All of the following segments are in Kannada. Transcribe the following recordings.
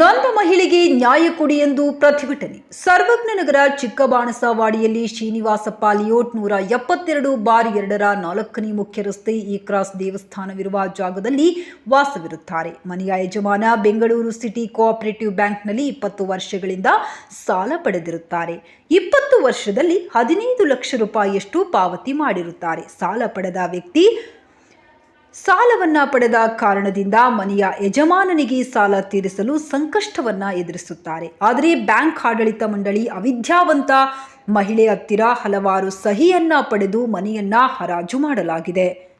ನೊಂದ ಮಹಿಳೆಗೆ ನ್ಯಾಯ ಕೊಡಿ ಎಂದು ಪ್ರತಿಭಟನೆ. ಸರ್ವಜ್ಞನಗರ ಚಿಕ್ಕಬಾಣಸವಾಡಿಯಲ್ಲಿ ಶ್ರೀನಿವಾಸಪ್ಪ ಲಿಯೋಟ್ ನೂರ ಎಪ್ಪತ್ತೆರಡು ಬಾರ್ ಎರಡರ ನಾಲ್ಕನೇ ಮುಖ್ಯ ರಸ್ತೆ ಈ ಕ್ರಾಸ್ ದೇವಸ್ಥಾನವಿರುವ ಜಾಗದಲ್ಲಿ ವಾಸವಿರುತ್ತಾರೆ. ಮನೆಯ ಯಜಮಾನ ಬೆಂಗಳೂರು ಸಿಟಿ ಕೋಆಪರೇಟಿವ್ ಬ್ಯಾಂಕ್ನಲ್ಲಿ ಇಪ್ಪತ್ತು ವರ್ಷಗಳಿಂದ ಸಾಲ ಪಡೆದಿರುತ್ತಾರೆ. ಇಪ್ಪತ್ತು ವರ್ಷದಲ್ಲಿ ಹದಿನೈದು ಲಕ್ಷ ರೂಪಾಯಿಯಷ್ಟು ಪಾವತಿ ಮಾಡಿರುತ್ತಾರೆ. ಸಾಲ ಪಡೆದ ವ್ಯಕ್ತಿ ಸಾಲವನ್ನ ಪಡೆದ ಕಾರಣದಿಂದ ಮನೆಯ ಯಜಮಾನನಿಗೆ ಸಾಲ ತೀರಿಸಲು ಸಂಕಷ್ಟವನ್ನ ಎದುರಿಸುತ್ತಾರೆ. ಆದರೆ ಬ್ಯಾಂಕ್ ಆಡಳಿತ ಮಂಡಳಿ ಅವಿದ್ಯಾವಂತ ಮಹಿಳೆ ಹತ್ತಿರ ಹಲವಾರು ಸಹಿಯನ್ನ ಪಡೆದು ಮನೆಯನ್ನ ಹರಾಜು ಮಾಡಲಾಗಿದೆ.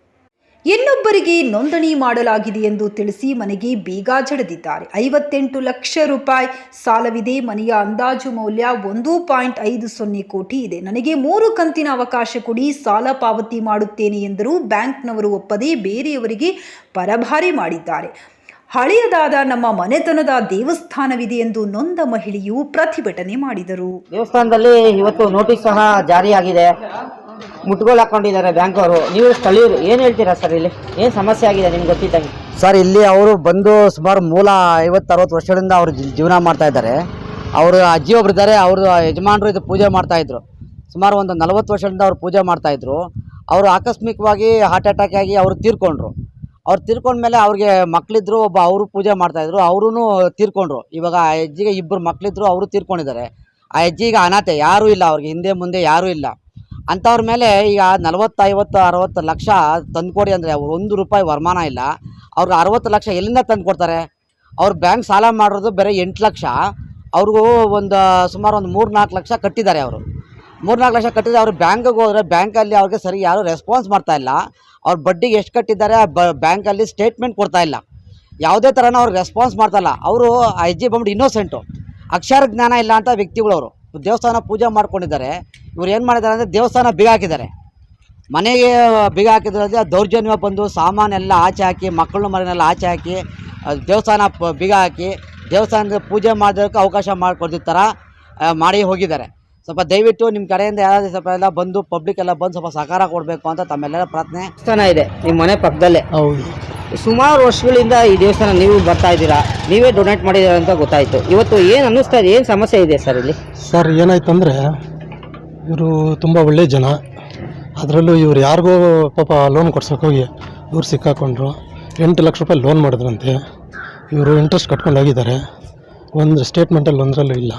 ಇನ್ನೊಬ್ಬರಿಗೆ ನೋಂದಣಿ ಮಾಡಲಾಗಿದೆ ಎಂದು ತಿಳಿಸಿ ಮನೆಗೆ ಬೀಗ ಜಡಿದಿದ್ದಾರೆ. ಐವತ್ತೆಂಟು ಲಕ್ಷ ರೂಪಾಯಿ ಸಾಲವಿದೆ. ಮನೆಯ ಅಂದಾಜು ಮೌಲ್ಯ ಒಂದು ಪಾಯಿಂಟ್ ಐದು ಸೊನ್ನೆ ಕೋಟಿ ಇದೆ. ನನಗೆ ಮೂರು ಕಂತಿನ ಅವಕಾಶ ಕೊಡಿ, ಸಾಲ ಪಾವತಿ ಮಾಡುತ್ತೇನೆ ಎಂದರೂ ಬ್ಯಾಂಕ್ನವರು ಒಪ್ಪದೆ ಬೇರೆಯವರಿಗೆ ಪರಭಾರಿ ಮಾಡಿದ್ದಾರೆ. ಹಳೆಯದಾದ ನಮ್ಮ ಮನೆತನದ ದೇವಸ್ಥಾನವಿದೆ ಎಂದು ನೊಂದ ಮಹಿಳೆಯು ಪ್ರತಿಭಟನೆ ಮಾಡಿದರು. ದೇವಸ್ಥಾನದಲ್ಲಿ ಇವತ್ತು ನೋಟಿಸ್ ಸಹ ಜಾರಿಯಾಗಿದೆ. ಮುಟ್ಗೋಲ್ ಹಾಕೊಂಡಿದ್ದಾರೆ ಬ್ಯಾಂಕ್ ಅವರು. ನೀವು ಸ್ಥಳೀಯರು, ಏನು ಹೇಳ್ತೀರಾ ಸರ್ ಇಲ್ಲಿ? ಏನು ಸಮಸ್ಯೆ ಆಗಿದೆ ನಿಮ್ಗೆ ಗೊತ್ತಿದ್ದಂಗೆ? ಸರ್, ಇಲ್ಲಿ ಅವರು ಬಂದು ಸುಮಾರು ಮೂಲ ಐವತ್ತು ಅರವತ್ತು ವರ್ಷಗಳಿಂದ ಅವರು ಜೀವನ ಮಾಡ್ತಾ ಇದ್ದಾರೆ. ಅವರು ಅಜ್ಜಿ ಒಬ್ರು ಇದ್ದಾರೆ ಅವರು ಯಜಮಾನರು ಇದು ಪೂಜೆ ಮಾಡ್ತಾ ಇದ್ರು. ಸುಮಾರು ಒಂದು ನಲವತ್ತು ವರ್ಷದಿಂದ ಅವ್ರು ಪೂಜೆ ಮಾಡ್ತಾ ಇದ್ರು. ಅವರು ಆಕಸ್ಮಿಕವಾಗಿ ಹಾರ್ಟ್ ಅಟ್ಯಾಕ್ ಆಗಿ ಅವರು ತೀರ್ಕೊಂಡ್ರು. ಅವ್ರು ತೀರ್ಕೊಂಡ್ಮೇಲೆ ಅವ್ರಿಗೆ ಮಕ್ಕಳಿದ್ರು ಒಬ್ಬ ಅವರು ಪೂಜೆ ಮಾಡ್ತಾ ಇದ್ರು ಅವರು ತೀರ್ಕೊಂಡ್ರು. ಇವಾಗ ಆ ಅಜ್ಜಿಗೆ ಇಬ್ಬರು ಮಕ್ಕಳಿದ್ರು ಅವರು ತೀರ್ಕೊಂಡಿದ್ದಾರೆ. ಆ ಅಜ್ಜಿಗೆ ಅನಾಥೆ ಯಾರೂ ಇಲ್ಲ, ಅವ್ರಿಗೆ ಹಿಂದೆ ಮುಂದೆ ಯಾರೂ ಇಲ್ಲ. ಅಂಥವ್ರ ಮೇಲೆ ಈಗ ನಲವತ್ತು ಐವತ್ತು ಅರವತ್ತು ಲಕ್ಷ ತಂದುಕೊಡಿ ಅಂದರೆ ಅವ್ರು ಒಂದು ರೂಪಾಯಿ ವರಮಾನ ಇಲ್ಲ. ಅವ್ರಿಗೆ ಅರವತ್ತು ಲಕ್ಷ ಎಲ್ಲಿಂದ ತಂದು ಕೊಡ್ತಾರೆ ಅವ್ರು ಬ್ಯಾಂಕ್ ಸಾಲ ಮಾಡಿರೋದು ಬೇರೆ ಎಂಟು ಲಕ್ಷ. ಅವ್ರಿಗೂ ಒಂದು, ಸುಮಾರು ಒಂದು ಮೂರು ನಾಲ್ಕು ಲಕ್ಷ ಕಟ್ಟಿದ್ದಾರೆ ಅವರು. ಮೂರು ನಾಲ್ಕು ಲಕ್ಷ ಕಟ್ಟಿದ್ರೆ ಅವ್ರು ಬ್ಯಾಂಕಿಗೆ ಹೋದರೆ ಬ್ಯಾಂಕಲ್ಲಿ ಅವ್ರಿಗೆ ಸರಿ ಯಾರೂ ರೆಸ್ಪಾನ್ಸ್ ಮಾಡ್ತಾ ಇಲ್ಲ. ಅವ್ರ ಬಡ್ಡಿಗೆ ಎಷ್ಟು ಕಟ್ಟಿದ್ದಾರೆ ಆ ಬ ಬ್ಯಾಂಕಲ್ಲಿ ಸ್ಟೇಟ್ಮೆಂಟ್ ಕೊಡ್ತಾ ಇಲ್ಲ. ಯಾವುದೇ ಥರನೂ ಅವ್ರಿಗೆ ರೆಸ್ಪಾನ್ಸ್ ಮಾಡ್ತಾಯಿಲ್ಲ ಅವರು ಅಜ್ಜಿ ಬಂದ್ಬಿಟ್ಟು ಇನ್ನೋಸೆಂಟು ಅಕ್ಷರ ಜ್ಞಾನ ಇಲ್ಲ ಅಂತ ವ್ಯಕ್ತಿಗಳವರು. ದೇವಸ್ಥಾನ ಪೂಜೆ ಮಾಡ್ಕೊಂಡಿದ್ದಾರೆ. ಇವ್ರು ಏನು ಮಾಡಿದ್ದಾರೆ ಅಂದರೆ ದೇವಸ್ಥಾನ ಬೀಗ ಹಾಕಿದ್ದಾರೆ. ಮನೆಗೆ ಬೀಗ ಹಾಕಿದ್ರೆ ದೌರ್ಜನ್ಯ ಬಂದು ಸಾಮಾನೆಲ್ಲ ಆಚೆ ಹಾಕಿ ಮಕ್ಕಳು ಮರಿನೆಲ್ಲ ಆಚೆ ಹಾಕಿ ಅದು ದೇವಸ್ಥಾನ ಬಿಗ ಬೀಗ ಹಾಕಿ ದೇವಸ್ಥಾನದ ಪೂಜೆ ಮಾಡೋದಕ್ಕೆ ಅವಕಾಶ ಮಾಡಿಕೊಡ್ತಿದ್ದ ಥರ ಮಾಡಿ ಹೋಗಿದ್ದಾರೆ. ಸ್ವಲ್ಪ ದಯವಿಟ್ಟು ನಿಮ್ಮ ಕಡೆಯಿಂದ ಯಾರಾದರೂ ಸ್ವಲ್ಪ ಎಲ್ಲ ಬಂದು ಪಬ್ಲಿಕ್ ಎಲ್ಲ ಬಂದು ಸ್ವಲ್ಪ ಸಹಕಾರ ಕೊಡಬೇಕು ಅಂತ ತಮ್ಮೆಲ್ಲರ ಪ್ರಾರ್ಥನೆ. ದೇವಸ್ಥಾನ ಇದೆ ನಿಮ್ಮ ಮನೆ ಪಕ್ಕದಲ್ಲೇ. ಹೌದು. ಸುಮಾರು ವರ್ಷಗಳಿಂದ ಈ ದೇವಸ್ಥಾನ ನೀವು ಬರ್ತಾ ಇದ್ದೀರಾ? ನೀವೇ ಡೊನೇಟ್ ಮಾಡಿದ್ದೀರಾ ಅಂತ ಗೊತ್ತಾಯಿತು. ಇವತ್ತು ಏನು ಅನ್ನಿಸ್ತಾ ಇದೆ? ಏನು ಸಮಸ್ಯೆ ಇದೆ ಸರ್ ಇಲ್ಲಿ? ಸರ್ ಏನಾಯ್ತಂದರೆ ಇವರು ತುಂಬ ಒಳ್ಳೆ ಜನ. ಅದರಲ್ಲೂ ಇವ್ರು ಯಾರಿಗೋ ಪಾಪ ಲೋನ್ ಕೊಡ್ಸೋಕ್ಕೋಗಿ ಇವ್ರು ಸಿಕ್ಕಾಕೊಂಡ್ರು. ಎಂಟು ಲಕ್ಷ ರೂಪಾಯಿ ಲೋನ್ ಮಾಡಿದ್ರಂತೆ. ಇವರು ಇಂಟ್ರೆಸ್ಟ್ ಕಟ್ಕೊಂಡು ಹೋಗಿದ್ದಾರೆ. ಒಂದು ಸ್ಟೇಟ್ಮೆಂಟಲ್ಲಿ ಒಂದರಲ್ಲೂ ಇಲ್ಲ.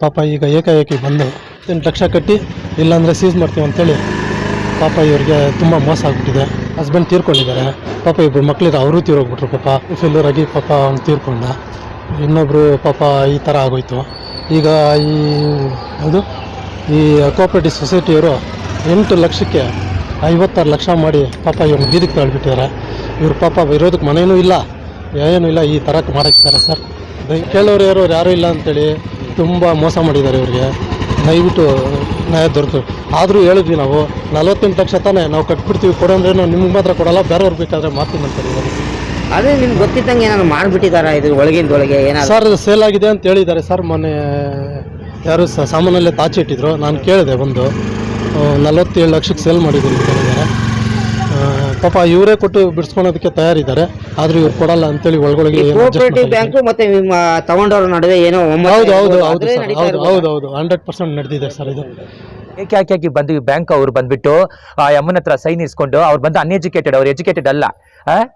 ಪಾಪ ಈಗ ಏಕಾಏಕಿ ಬಂದು ಎಂಟು ಲಕ್ಷ ಕಟ್ಟಿ ಇಲ್ಲಾಂದರೆ ಸೀಸ್ ಮಾಡ್ತೀವಿ ಅಂತೇಳಿ ಪಾಪ ಇವರಿಗೆ ತುಂಬ ಮೋಸ ಆಗಿಬಿಟ್ಟಿದೆ. ಹಸ್ಬೆಂಡ್ ತೀರ್ಕೊಂಡಿದ್ದಾರೆ. ಪಾಪ ಇಬ್ಬರು ಮಕ್ಕಳಿಗೆ ಅವರು ತೀರೋಗ್ಬಿಟ್ರು ಪಾಪ. ಫೇಲ್ಯೂರ್ ಪಾಪ ಅವ್ನು ತೀರ್ಕೊಂಡ. ಇನ್ನೊಬ್ಬರು ಪಾಪ ಈ ಥರ ಆಗೋಯ್ತು. ಈಗ ಈ ಅದು ಈ ಕೋಆಪ್ರೇಟಿವ್ ಸೊಸೈಟಿಯವರು ಎಂಟು ಲಕ್ಷಕ್ಕೆ ಐವತ್ತಾರು ಲಕ್ಷ ಮಾಡಿ ಪಾಪ ಇವ್ರನ್ನ ಬೀದಿಗೆ ತಳ್ಳಿಬಿಟ್ಟಿದ್ದಾರೆ. ಇವ್ರ ಪಾಪ ಇರೋದಕ್ಕೆ ಮನೇನೂ ಇಲ್ಲ ಏನೂ ಇಲ್ಲ ಈ ಥರಕ್ಕೆ ಮಾಡಕ್ಕಿದ್ದಾರೆ ಸರ್. ಕೇಳೋರು ಯಾರು ಯಾರೂ ಇಲ್ಲ ಅಂತೇಳಿ ತುಂಬ ಮೋಸ ಮಾಡಿದ್ದಾರೆ ಇವರಿಗೆ. ದಯವಿಟ್ಟು ನ್ಯಾಯ ದೊರೆತು. ಆದರೂ ಹೇಳಿದ್ವಿ ನಾವು ನಲವತ್ತೆಂಟು ಲಕ್ಷ ತಾನೇ ನಾವು ಕಟ್ಬಿಡ್ತೀವಿ ಕೊಡು ಅಂದ್ರೆ ನಾವು ನಿಮ್ಗೆ ಮಾತ್ರ ಕೊಡಲ್ಲ ಬೇರೆಯವ್ರು ಬೇಕಾದ್ರೆ ಮಾಡ್ತೀನಿ ಇವರು ಅದೇ ನಿಮ್ಗೆ ಗೊತ್ತಿದ್ದಂಗೆ ಏನಾದ್ರು ಮಾಡಿಬಿಟ್ಟಿದ್ದಾರೆ ಇದು ಒಳಗಿಂದೊಳಗೆ ಏನಾದ್ರು? ಸರ್ ಸೇಲ್ ಆಗಿದೆ ಅಂತ ಹೇಳಿದ್ದಾರೆ ಸರ್ ಮೊನ್ನೆ ಯಾರು ಸಹ ಸಾಮಾನಲ್ಲೇ ತಾಚಿ ಇಟ್ಟಿದ್ರು ನಾನು ಕೇಳಿದೆ ಒಂದು ನಲವತ್ತೇಳು ಲಕ್ಷಕ್ಕೆ ಸೇಲ್ ಮಾಡಿದ್ದೀನಿ ಅಂತ ಹೇಳಿದ್ದಾರೆ. ಆ, ಪಾಪ ಇವರೇ ಕೊಟ್ಟು ಬಿಡಿಸ್ಕೊಳೋದಕ್ಕೆ ತಯಾರಿದ್ದಾರೆ ಆದರೂ ಇವ್ರು ಕೊಡಲ್ಲ ಅಂತೇಳಿ ಒಳಗೊಳಗೆ ಕೋಆಪರೇಟಿವ್ ಬ್ಯಾಂಕು ಮತ್ತೆ ನಿಮ್ಮ ತಗೊಂಡವ್ರ ನಡುವೆ ಏನೋ ಹೌದು ಹೌದು ಹೌದು ಸರ್ ಹೌದು ಹೌದು ಹೌದು ಹಂಡ್ರೆಡ್ ಪರ್ಸೆಂಟ್ ನಡೆದಿದೆ ಸರ್ ಇದು. ಏಕೆ ಯಾಕೆ ಯಾಕೆ ಬಂದು ಬ್ಯಾಂಕ್ ಅವ್ರು ಬಂದ್ಬಿಟ್ಟು ಆ ಅಮ್ಮನ ಹತ್ರ ಸೈನ್ ಇಸ್ಕೊಂಡು ಅವ್ರು ಬಂದು ಅನ್ಎಜುಕೇಟೆಡ್ ಅವ್ರು ಎಜುಕೇಟೆಡ್ ಅಲ್ಲ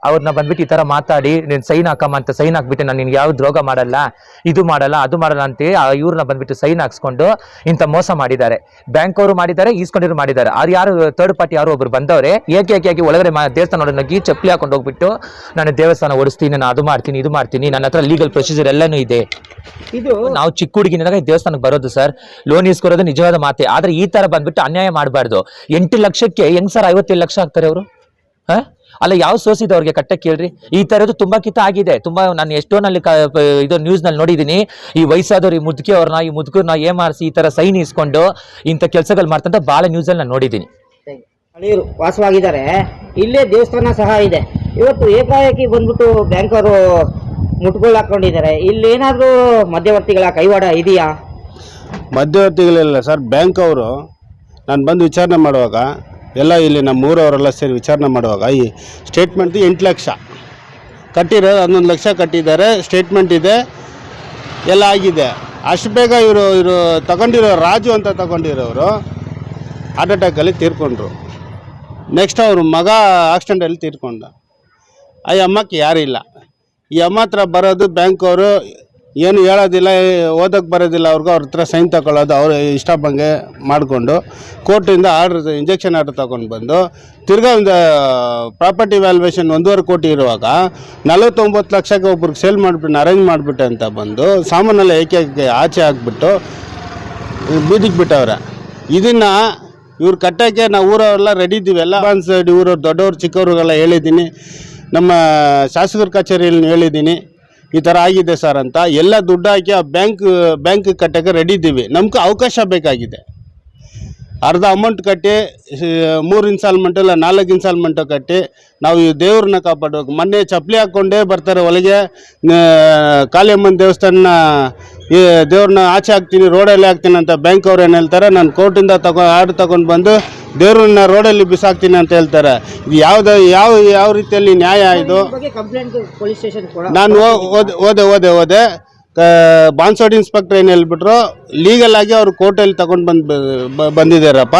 ಅವ್ರನ್ನ ಬಂದ್ಬಿಟ್ಟು ಈ ತರ ಮಾತಾಡಿ ನೀನ್ ಸೈನ್ ಹಾಕಮ್ಮ ಅಂತ ಸೈನ್ ಹಾಕ್ಬಿಟ್ಟು ನಾನು ನಿನ್ಗೆ ಯಾವ ದ್ರೋಗ ಮಾಡಲ್ಲ ಇದು ಮಾಡಲ್ಲ ಅದು ಮಾಡಲ್ಲ ಅಂತ ಇವ್ರನ್ನ ಬಂದ್ಬಿಟ್ಟು ಸೈನ್ ಹಾಕ್ಸ್ಕೊಂಡು ಇಂಥ ಮೋಸ ಮಾಡಿದ್ದಾರೆ. ಬ್ಯಾಂಕ್ ಅವರು ಮಾಡಿದ್ದಾರೆ ಈಸ್ಕೊಂಡಿರು ಮಾಡಿದ್ದಾರೆ. ಅವ್ರು ಯಾರು ಥರ್ಡ್ ಪಾರ್ಟಿ ಯಾರು ಒಬ್ರು ಬಂದವ್ರೆ ಏಕೆ ಏಕೆ ಯಾಕೆ ಒಳಗಡೆ ದೇವಸ್ಥಾನ ನುಗ್ಗಿ ಚಪ್ಪಲಿ ಹಾಕೊಂಡು ಹೋಗ್ಬಿಟ್ಟು ನಾನು ದೇವಸ್ಥಾನ ಓಡಿಸ್ತೀನಿ ನಾನು ಅದು ಮಾಡ್ತೀನಿ ಇದು ಮಾಡ್ತೀನಿ ನನ್ನ ಹತ್ರ ಲೀಗಲ್ ಪ್ರೊಸೀಜರ್ ಎಲ್ಲನೂ ಇದೆ. ಇದು ನಾವು ಚಿಕ್ಕ ಹುಡುಗಿನಾಗ ದೇವಸ್ಥಾನಕ್ಕೆ ಬರೋದು ಸರ್ ಲೋನ್ ಇಸ್ಕೊರೋದು ನಿಜವಾದ ಮಾತೆ ಆದ್ರೆ ಈ ತರ ಬಂದ್ಬಿಟ್ಟು ಅನ್ಯಾಯ ಮಾಡಬಾರ್ದು. ಎಂಟು ಲಕ್ಷಕ್ಕೆ ಹೆಂಗ್ ಸರ್ ಐವತ್ತೇಳು ಲಕ್ಷ ಆಗ್ತಾರೆ ಅವರು? ಅಲ್ಲ ಯಾವ ಸೋರ್ಸ್ ಇದೆ ಅವ್ರಿಗೆ ಕಟ್ಟ ಕೇಳ್ರಿ? ಈ ತರದ್ದು ತುಂಬಾ ಕಿತ ಆಗಿದೆ. ತುಂಬಾ ನಾನು ಎಷ್ಟೋ ನಲ್ಲಿ ಕ- ಇದು ನ್ಯೂಸ್ನಲ್ಲಿ ನೋಡಿದೀನಿ. ಈ ವಯಸ್ಸಾದವ್ರು ಈ ಮುದುಕಿ ಅವ್ರನ್ನ, ಈ ಮುದುಕರ್ನ ಏ ಮಾಡಿಸಿ ಈ ತರ ಸೈನ್ ಇಸ್ಕೊಂಡು ಇಂಥ ಕೆಲಸಗಳು ಮಾಡ್ತಂತ ಬಹಳ ನ್ಯೂಸ್ ಅಲ್ಲಿ ನಾನು ನೋಡಿದೀನಿ. ಸ್ಥಳೀಯರು ವಾಸವಾಗಿದ್ದಾರೆ. ಇಲ್ಲೇ ದೇವಸ್ಥಾನ ಸಹ ಇದೆ. ಇವತ್ತು ಏಕಾಏಕಿ ಬಂದ್ಬಿಟ್ಟು ಬ್ಯಾಂಕ್ ಅವರು ಮುಟ್ಕೊಳ್ಳಾಕೊಂಡಿದ್ದಾರೆ ಇಲ್ಲೇನಾದ್ರೂ ಮಧ್ಯವರ್ತಿಗಳ ಕೈವಾಡ ಇದೆಯಾ? ಮಧ್ಯವರ್ತಿಗಳಿಲ್ಲ ಸರ್. ಬ್ಯಾಂಕ್ ಅವರು ನಾನು ಬಂದು ವಿಚಾರಣೆ ಮಾಡುವಾಗ, ಎಲ್ಲ ಇಲ್ಲಿ ನಮ್ಮ ಊರವರೆಲ್ಲ ಸೇರಿ ವಿಚಾರಣೆ ಮಾಡುವಾಗ ಈ ಸ್ಟೇಟ್ಮೆಂಟ್ ಎಂಟು ಲಕ್ಷ ಕಟ್ಟಿರೋದು ಹನ್ನೊಂದು ಲಕ್ಷ ಕಟ್ಟಿದ್ದಾರೆ ಸ್ಟೇಟ್ಮೆಂಟ್ ಇದೆ, ಎಲ್ಲ ಆಗಿದೆ. ಅಷ್ಟು ಬೇಗ ಇವರು ಇವರು ತಗೊಂಡಿರೋ ರಾಜು ಅಂತ ತಗೊಂಡಿರೋರು ಹಾರ್ಟ್ ಅಟ್ಯಾಕಲ್ಲಿ ತೀರ್ಕೊಂಡ್ರು. ನೆಕ್ಸ್ಟ್ ಅವರು ಮಗ ಆಕ್ಸಿಡೆಂಟಲ್ಲಿ ತೀರ್ಕೊಂಡ. ಆ ಅಮ್ಮಕ್ಕೆ ಯಾರಿಲ್ಲ. ಈ ಅಮ್ಮ ಹತ್ರ ಬರೋದು ಬ್ಯಾಂಕ್ ಅವರು ಏನು ಹೇಳೋದಿಲ್ಲ ಓದಕ್ಕೆ ಬರೋದಿಲ್ಲ, ಅವ್ರಿಗೂ ಅವ್ರ ಹತ್ರ ಸೈನ್ ತಗೊಳ್ಳೋದು, ಅವ್ರು ಇಷ್ಟ ಬಂಗೆ ಮಾಡಿಕೊಂಡು ಕೋರ್ಟಿಂದ ಆರ್ಡ್ರ್ ಇಂಜೆಕ್ಷನ್ ಆರ್ಡ್ರ್ ತಗೊಂಡು ಬಂದು ತಿರ್ಗಾ ಒಂದು ಪ್ರಾಪರ್ಟಿ ವ್ಯಾಲ್ಯೂಯೇಷನ್ ಒಂದೂವರೆ ಕೋಟಿ ಇರುವಾಗ ನಲವತ್ತೊಂಬತ್ತು ಲಕ್ಷಕ್ಕೆ ಒಬ್ರಿಗೆ ಸೇಲ್ ಮಾಡಿಬಿಟ್ಟು ಅರೇಂಜ್ ಮಾಡಿಬಿಟ್ಟೆ ಅಂತ ಬಂದು ಸಾಮಾನೆಲ್ಲ ಏಕೆ ಆಚೆ ಹಾಕ್ಬಿಟ್ಟು ಬೀದಿಗೆ ಬಿಟ್ಟವ್ರೆ. ಇದನ್ನು ಇವ್ರು ಕಟ್ಟೋಕ್ಕೆ ನಾವು ಊರವರೆಲ್ಲ ರೆಡಿ ಇದ್ದೀವಿ ಎಲ್ಲ ಅಡ್ವಾನ್ಸ್ ಊರವ್ರು, ದೊಡ್ಡವ್ರು, ಚಿಕ್ಕವ್ರಿಗೆಲ್ಲ ಹೇಳಿದ್ದೀನಿ. ನಮ್ಮ ಶಾಸಕರ ಕಚೇರಿಯಲ್ಲಿ ಹೇಳಿದ್ದೀನಿ. ಈ ಥರ ಆಗಿದೆ ಸರ್ ಅಂತ ಎಲ್ಲ ದುಡ್ಡು ಹಾಕಿ ಆ ಬ್ಯಾಂಕ್ ಬ್ಯಾಂಕ್ ಕಟ್ಟಕ್ಕೆ ರೆಡಿ ಇದ್ದೀವಿ. ನಮ್ಗೆ ಅವಕಾಶ ಬೇಕಾಗಿದೆ. ಅರ್ಧ ಅಮೌಂಟ್ ಕಟ್ಟಿ ಮೂರು ಇನ್ಸ್ಟಾಲ್ಮೆಂಟ್ ಇಲ್ಲ ನಾಲ್ಕು ಇನ್ಸ್ಟಾಲ್ಮೆಂಟು ಕಟ್ಟಿ ನಾವು ಈ ದೇವ್ರನ್ನ ಕಾಪಾಡಬೇಕು. ಮೊನ್ನೆ ಚಪ್ಪಲಿ ಹಾಕ್ಕೊಂಡೇ ಬರ್ತಾರೆ ಒಳಗೆ ಕಾಳಿಯಮ್ಮನ ದೇವಸ್ಥಾನ ಈ ದೇವ್ರನ್ನ ಆಚೆ ಹಾಕ್ತೀನಿ ರೋಡಲ್ಲಿ ಹಾಕ್ತೀನಿ ಅಂತ ಬ್ಯಾಂಕ್ ಅವ್ರು ಏನು ಹೇಳ್ತಾರೆ ನಾನು ಕೋರ್ಟಿಂದ ತಗೊ ಆರ್ಡ್ರ್ ತಗೊಂಡು ಬಂದು ದೇವ್ರನ್ನ ರೋಡಲ್ಲಿ ಬಿಸಾಕ್ತೀನಿ ಅಂತ ಹೇಳ್ತಾರೆ. ಇದು ಯಾವ್ದು ಯಾವ ಯಾವ ರೀತಿಯಲ್ಲಿ ನ್ಯಾಯ ಇದು? ಬಗ್ಗೆ ಕಂಪ್ಲೇಂಟ್ ಪೊಲೀಸ್ ಸ್ಟೇಷನ್ ಕೊಡ. ನಾನು ಓದೆ ಓದೆ ಓದೆ. ಕ- ಬಾನ್ಸೋಡ್ ಇನ್ಸ್ಪೆಕ್ಟರ್ ಏನು ಹೇಳ್ಬಿಟ್ರು ಲೀಗಲ್ ಆಗಿ ಅವ್ರು ಕೋರ್ಟಲ್ಲಿ ತಗೊಂಡು ಬಂದು ಬಂದಿದ್ದಾರಪ್ಪ.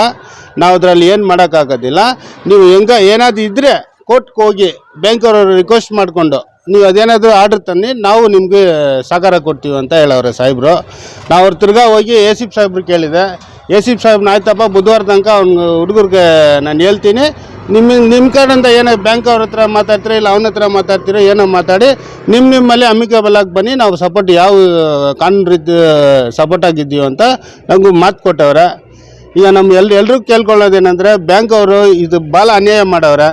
ನಾವು ಅದರಲ್ಲಿ ಏನು ಮಾಡೋಕ್ಕಾಗೋದಿಲ್ಲ ನೀವು ಹೆಂಗ ಏನಾದರೂ ಇದ್ದರೆ ಕೋರ್ಟ್ಗೆ ಹೋಗಿ ಬ್ಯಾಂಕವರು ರಿಕ್ವೆಸ್ಟ್ ಮಾಡಿಕೊಂಡು, ನೀವು ಅದೇನಾದರೂ ಆರ್ಡ್ರ್ ತನ್ನಿ ನಾವು ನಿಮಗೆ ಸಹಕಾರ ಕೊಡ್ತೀವಿ ಅಂತ ಹೇಳವ್ರೆ ಸಾಹೇಬರು. ನಾವು ಅವ್ರು ತಿರ್ಗಾ ಹೋಗಿ ಎ ಸಿ ಸಾಹೇಬ್ರು ಕೇಳಿದೆ ಎ ಸಿ ಸಾಹೇಬ್ನ ಆಯ್ತಪ್ಪ, ಬುಧವಾರ ತನಕ ಅವ್ನ ಹುಡುಗರಿಗೆ ನಾನು ಹೇಳ್ತೀನಿ. ನಿಮ್ಮ ನಿಮ್ಮ ಕಡೆಯಿಂದ ಏನೋ ಬ್ಯಾಂಕ್ ಅವ್ರ ಹತ್ರ ಮಾತಾಡ್ತೀರಾ ಇಲ್ಲ ಅವನ ಹತ್ರ ಮಾತಾಡ್ತೀರಾ ಏನೋ ಮಾತಾಡಿ ನಿಮ್ಮ ನಿಮ್ಮಲ್ಲಿ ಅಮಿಕೇಬಲ್ ಆಗಿ ಬನ್ನಿ, ನಾವು ಸಪೋರ್ಟ್ ಯಾವ ಕಾನೂನು ರೀತಿ ಸಪೋರ್ಟ್ ಆಗಿದ್ದೀವಿ ಅಂತ ನಮಗೂ ಮಾತು ಕೊಟ್ಟವ್ರೆ. ಈಗ ನಮ್ಮ ಎಲ್ ಎಲ್ಲರೂ ಕೇಳ್ಕೊಳ್ಳೋದೇನೆಂದರೆ ಬ್ಯಾಂಕ್ ಅವರು ಇದು ಭಾಳ ಅನ್ಯಾಯ ಮಾಡವ್ರೆ.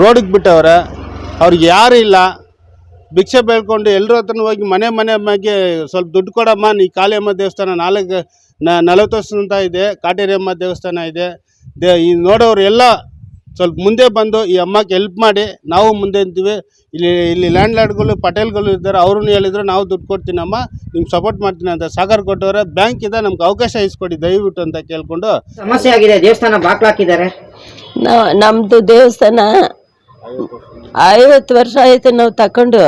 ರೋಡಿಗೆ ಬಿಟ್ಟವ್ರೆ. ಅವ್ರಿಗೆ ಯಾರು ಇಲ್ಲ. ಭಿಕ್ಷೆ ಬೇಳ್ಕೊಂಡು ಎಲ್ಲರ ಹತ್ರನೂ ಹೋಗಿ ಮನೆ ಮನೆ ಮ್ಯಾಗೆ ಸ್ವಲ್ಪ ದುಡ್ಡು ಕೊಡಮ್ಮ, ನೀ ಕಾಳಿಯಮ್ಮ ದೇವಸ್ಥಾನ ನಾಲ್ಕು ನ ನಲವತ್ತು ವರ್ಷದಂತ ಇದೆ ಕಾಟೇರಿಯಮ್ಮ ದೇವಸ್ಥಾನ ಇದೆ. ದೇ ಈ ನೋಡೋರು ಎಲ್ಲ ಸ್ವಲ್ಪ ಮುಂದೆ ಬಂದು ಈ ಅಮ್ಮಕ್ಕೆ ಹೆಲ್ಪ್ ಮಾಡಿ ನಾವು ಮುಂದೆ ನಿಂತೀವಿ. ಇಲ್ಲಿ ಇಲ್ಲಿ ಲ್ಯಾಂಡ್ ಲಾರ್ಡ್ಗಳು ಪಟೇಲ್ಗಳು ಇದ್ದಾರೆ ಅವ್ರನ್ನ ಹೇಳಿದ್ರು ನಾವು ದುಡ್ಡು ಕೊಡ್ತೀನಮ್ಮ ನಿಮ್ಗೆ ಸಪೋರ್ಟ್ ಮಾಡ್ತೀನಿ ಅಂತ ಸಾಗರ್ ಕೊಟ್ಟವ್ರೆ ಬ್ಯಾಂಕಿಂದ ಇದೆ ನಮ್ಗೆ ಅವಕಾಶ ಇಸ್ಕೊಡಿ ದಯವಿಟ್ಟು ಅಂತ ಕೇಳ್ಕೊಂಡು. ಸಮಸ್ಯೆ ಆಗಿದೆ ದೇವಸ್ಥಾನ ಬಾಕ್ಲಾಕಿದ್ದಾರೆ ನಾವು ನಮ್ಮದು ದೇವಸ್ಥಾನ ಐವತ್ತು ವರ್ಷ ಆಯಿತು ನಾವು ತಕೊಂಡು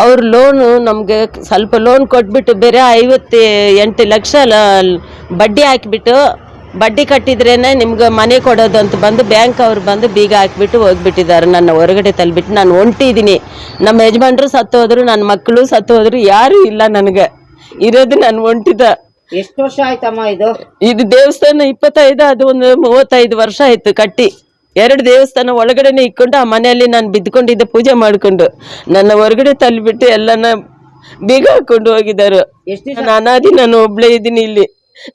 ಅವ್ರ ಲೋನು ನಮಗೆ ಸ್ವಲ್ಪ ಲೋನ್ ಕೊಟ್ಬಿಟ್ಟು ಬೇರೆ ಐವತ್ತು ಎಂಟು ಲಕ್ಷ ಬಡ್ಡಿ ಹಾಕಿಬಿಟ್ಟು ಬಡ್ಡಿ ಕಟ್ಟಿದ್ರೇನೆ ನಿಮ್ಗೆ ಮನೆ ಕೊಡೋದು ಅಂತ ಬಂದು ಬ್ಯಾಂಕ್ ಅವ್ರು ಬಂದು ಬೀಗ ಹಾಕ್ಬಿಟ್ಟು ಹೋಗ್ಬಿಟ್ಟಿದ್ದಾರೆ. ನನ್ನ ಹೊರಗಡೆ ತಳ್ಳಿಬಿಟ್ಟು ನಾನು ಹೊಂಟಿದ್ದೀನಿ ನಮ್ಮ ಯಜಮಾನ್ರು ಸತ್ತು ಹೋದ್ರು ನನ್ನ ಮಕ್ಕಳು ಸತ್ತು ಹೋದ್ರು ಯಾರೂ ಇಲ್ಲ ನನಗೆ. ಇರೋದು ನಾನು ಹೊಂಟಿದ ಎಷ್ಟು ವರ್ಷ ಆಯ್ತಮ್ಮ ಇದು? ಇದು ದೇವಸ್ಥಾನ ಇಪ್ಪತ್ತೈದು ಅದು ಒಂದು ಮೂವತ್ತೈದು ವರ್ಷ ಆಯ್ತು ಕಟ್ಟಿ. ಎರಡು ದೇವಸ್ಥಾನ ಒಳಗಡೆನೆ ಇಕ್ಕೊಂಡು ಆ ಮನೆಯಲ್ಲಿ ನಾನು ಬಿದ್ದುಕೊಂಡಿದ್ದೆ ಪೂಜೆ ಮಾಡ್ಕೊಂಡು ನನ್ನ ಹೊರಗಡೆ ತಳ್ಳಿಬಿಟ್ಟು ಎಲ್ಲನ ಬೀಗ ಹಾಕೊಂಡು ಹೋಗಿದ್ದಾರೆ. ನಾನು ಅನಾದಿ ನಾನು ಒಬ್ಳೇ ಇದ್ದೀನಿ ಇಲ್ಲಿ.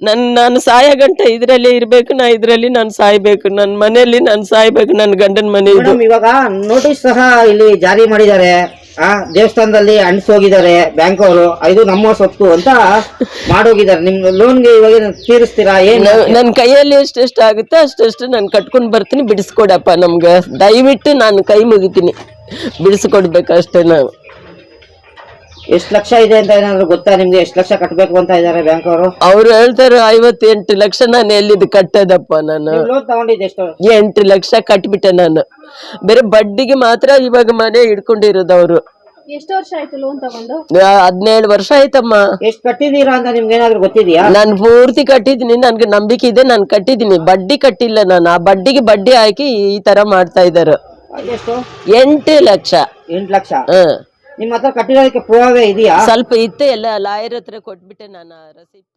ನನ್ ನಾನು ಸಾಯ ಗಂಟ ಇದ್ರಲ್ಲೇ ಇರ್ಬೇಕು ನಾ ಇದ್ರಲ್ಲಿ ನಾನು ಸಾಯ್ಬೇಕು ನನ್ನ ಮನೆಯಲ್ಲಿ ನಾನು ಸಾಯ್ಬೇಕು ನನ್ನ ಗಂಡನ ಮನೆ ಇವಾಗ ನೋಟಿಸ್ ಸಹ ಇಲ್ಲಿ ಜಾರಿ ಮಾಡಿದ್ದಾರೆ. ಆ ದೇವಸ್ಥಾನದಲ್ಲಿ ಹೋಗಿದ್ದಾರೆ ಬ್ಯಾಂಕ್ ಅವರು. ಇದು ನಮ್ಮ ಸೊತ್ತು ಅಂತ ಮಾಡೋಗಿದ್ದಾರೆ. ನಿಮ್ ಲೋನ್ಗೆ ಇವಾಗ ತೀರಿಸ್ತೀರಾ? ಏನ್ ನನ್ನ ಕೈಯಲ್ಲಿ ಎಷ್ಟೆಷ್ಟು ಆಗುತ್ತೆ ಅಷ್ಟೆಷ್ಟು ನಾನು ಕಟ್ಕೊಂಡು ಬರ್ತೀನಿ. ಬಿಡಿಸ್ಕೊಡಪ್ಪ ನಮ್ಗೆ. ದಯವಿಟ್ಟು ನಾನು ಕೈ ಮುಗಿತೀನಿ. ಬಿಡಿಸ್ಕೊಡ್ಬೇಕು ಅಷ್ಟೇ ನಾವು. ಎಷ್ಟು ಲಕ್ಷ ಇದೆ ಅಂತ ಏನಾದ್ರು ಗೊತ್ತಾ ನಿಮ್ಗೆ? ಎಷ್ಟು ಲಕ್ಷ ಕಟ್ಟಬೇಕು ಅಂತ ಇದ್ದಾರೆ ಬ್ಯಾಂಕ್ ಅವರು ಅವ್ರು ಹೇಳ್ತಾರೆ ಐವತ್ತೆಂಟು ಲಕ್ಷ ನಾನು ಎಲ್ಲಿದ್ದು ಕಟ್ಟದಪ್ಪ ನಾನು. ಲೋನ್ ತಗೊಂಡಿದ್ದು ಎಷ್ಟು? ಎಂಟು ಲಕ್ಷ ಕಟ್ಬಿಟ್ಟೆ ನಾನು. ಬೇರೆ ಬಡ್ಡಿಗೆ ಮಾತ್ರ ಇವಾಗ ಮನೆ ಹಿಡ್ಕೊಂಡಿರೋದು ಅವರು. ಎಷ್ಟು ವರ್ಷ ಆಯ್ತು ಲೋನ್ ತಗೊಂಡು? ಹದಿನೇಳು ವರ್ಷ ಆಯ್ತಮ್ಮ. ಎಷ್ಟು ಕಟ್ಟಿದೀರಾ ಅಂತ ನಿಮ್ಗೆ ಏನಾದ್ರು ಗೊತ್ತಿದ್ಯಾ? ನಾನು ಪೂರ್ತಿ ಕಟ್ಟಿದೀನಿ ನನ್ಗೆ ನಂಬಿಕೆ ಇದೆ ನಾನು ಕಟ್ಟಿದ್ದೀನಿ. ಬಡ್ಡಿ ಕಟ್ಟಿಲ್ಲ ನಾನು. ಆ ಬಡ್ಡಿಗೆ ಬಡ್ಡಿ ಹಾಕಿ ಈ ತರ ಮಾಡ್ತಾ ಇದ್ದಾರೆ ಎಷ್ಟು? ಎಂಟು ಲಕ್ಷ. ಎಂಟು ಲಕ್ಷ? ಹ್ಮ್ ನಿಮ್ಮ ಹತ್ರ ಕಟ್ಟಿರೋದಕ್ಕೆ ಪುರಾವೆ ಇದೆಯಾ? ಸ್ವಲ್ಪ ಇತ್ತು ಎಲ್ಲ ಲಾಯರ್ ಹತ್ರ ಕೊಟ್ಬಿಟ್ಟೆ ನಾನು ಎಲ್ಲ